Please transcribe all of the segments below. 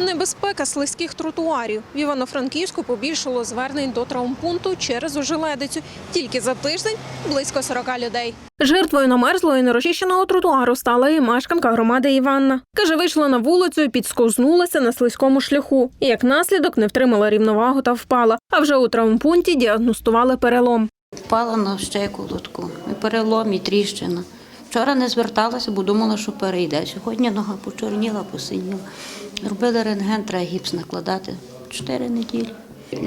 Небезпека слизьких тротуарів. В Івано-Франківську побільшало звернень до травмпункту через ожеледицю. Тільки за тиждень близько 40 людей. Жертвою намерзлого і нерозчищеного тротуару стала і мешканка громади Іванна. Каже, вийшла на вулицю і підсковзнулася на слизькому шляху. І як наслідок не втримала рівновагу та впала. А вже у травмпункті діагностували перелом. Впала на щеку лотку. І перелом, і тріщина. Вчора не зверталася, бо думала, що перейде. Сьогодні нога почорніла, посиніла. Робили рентген, треба гіпс накладати. Чотири неділі.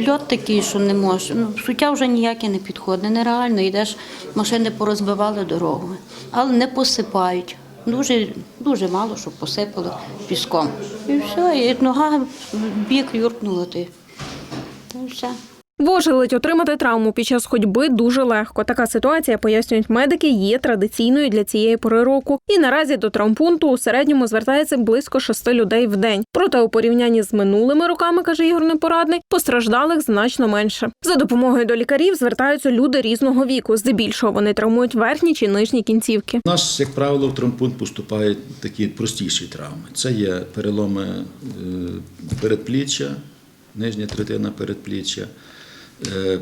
Льот такий, що не може. Ну, суття вже ніяке не підходить. Нереально йдеш, машини порозбивали дорогу, але не посипають. Дуже, дуже мало, що посипало піском. І все, і нога бік юркнула. Ти. Та й все. Вожеледь отримати травму під час ходьби дуже легко. Така ситуація, пояснюють медики, є традиційною для цієї пори року. І наразі до травмпункту у середньому звертається близько шести людей в день. Проте у порівнянні з минулими роками, каже Ігор Непорадний, постраждалих значно менше. За допомогою до лікарів звертаються люди різного віку. Здебільшого вони травмують верхні чи нижні кінцівки. У нас, як правило, в травмпункт поступають такі простіші травми. Це є переломи е, передпліччя, нижня третина передпліччя,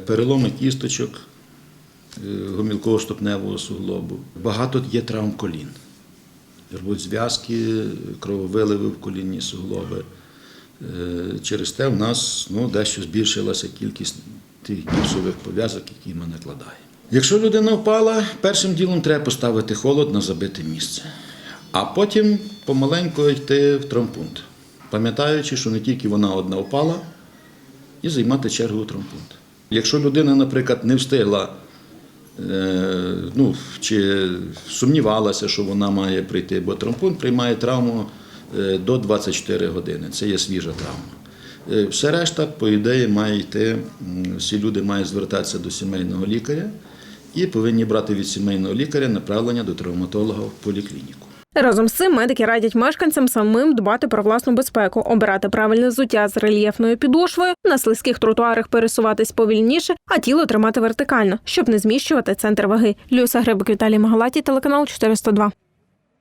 переломи кісточок е, гомілково-ступневого суглобу. Багато є травм колін. Рвуть зв'язки, крововиливи в колінні суглоби. Е, Через те в нас ну, дещо збільшилася кількість тих гіпсових пов'язок, які ми накладаємо. Якщо людина впала, першим ділом треба поставити холод на забите місце, а потім помаленьку йти в травмпункт, пам'ятаючи, що не тільки вона одна впала, і займати чергу у травмпункт. Якщо людина, наприклад, не встигла е, ну, чи сумнівалася, що вона має прийти, бо травмпункт приймає травму е, до 24 години. Це є свіжа травма. Е, Все решта, по ідеї, має йти, всі люди мають звертатися до сімейного лікаря і повинні брати від сімейного лікаря направлення до травматолога в поліклініку. Разом з цим медики радять мешканцям самим дбати про власну безпеку, обирати правильне взуття з рельєфною підошвою, на слизьких тротуарах пересуватись повільніше, а тіло тримати вертикально, щоб не зміщувати центр ваги. Люся Грибик, Віталій Магалаті, телеканал 402.